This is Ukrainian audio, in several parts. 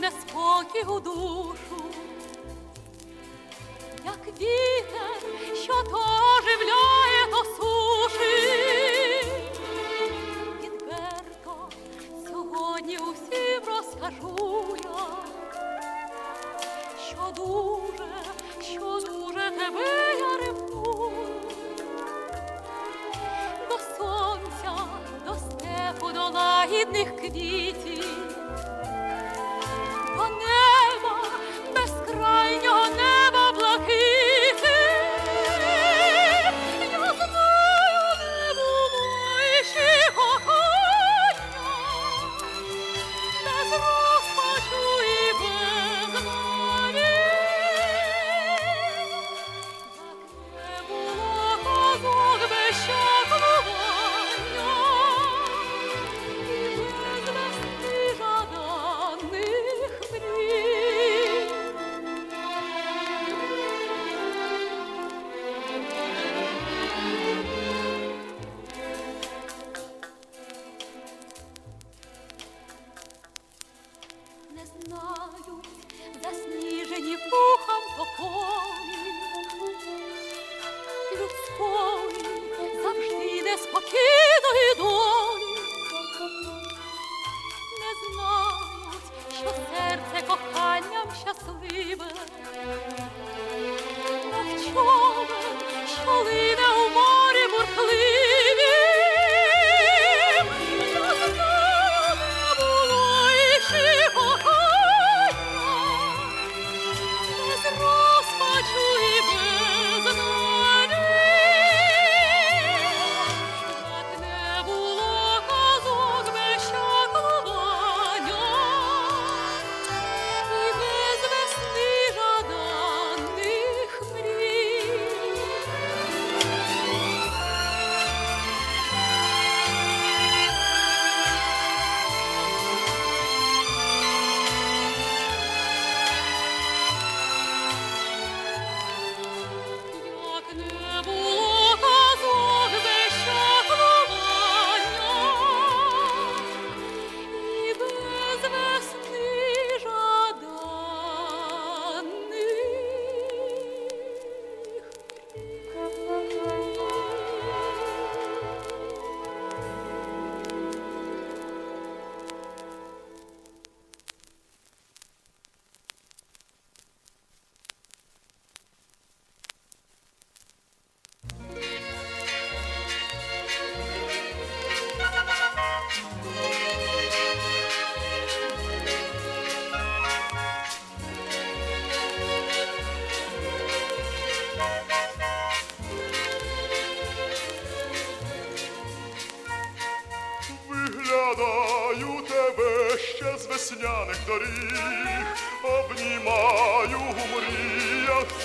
приносить неспокій у душу, як вітер, що то оживляє, то сушить. Відверто сьогодні усім розкажу я, що дуже, що дуже тебе я ревную. До сонця, до степу, до лагідних квітів, до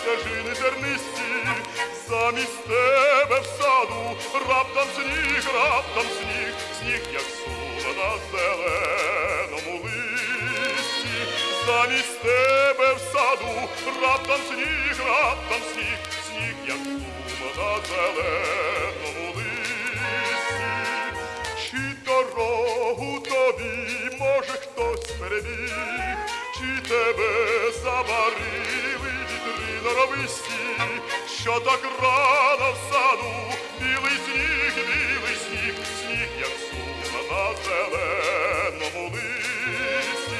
стежини тернисті, замість тебе в саду. Раптом сніг, раптом сніг, сніг, як сула на зеленому листі, замість тебе в саду раптом сніг, раптом сніг, сніг, як сула на зеленому листі. Чи дорогу тобі може хтось перебіг, чи тебе вітри норовисті, що так рано в саду. Білий сніг, білий сніг, сніг, як сума на зеленому листі,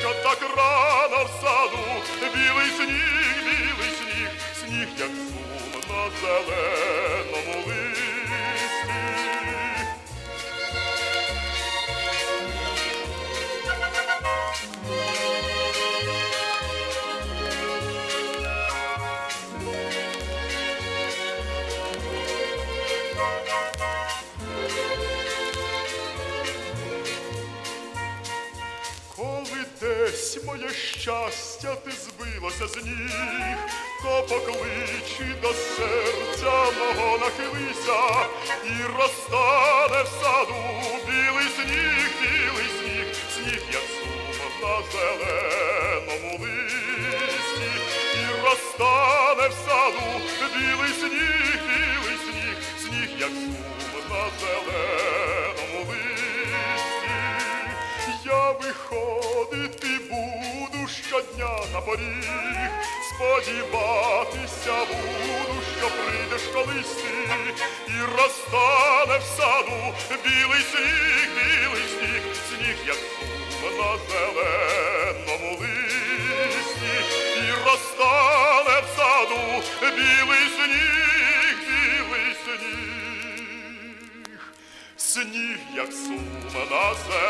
що так рано в саду. Білий сніг, білий сніг, сніг, як сума на зеленому листі. щастя, ти збилася з ніг, то покличі до серця мого нахилися і розтане в саду білий сніг, білий сніг, сніг, як сум на зеленому листі, і розтане в саду білий сніг, білий сніг, сніг, як сум на зеленому. щодня на поріг, сподіватися буду, що прийдеш колись ти і розтане в саду білий сніг, білий сніг, сніг, як сум на зеленому листі, і розтане в саду білий сніг, білий сніг, сніг, як сум на зеленому листі.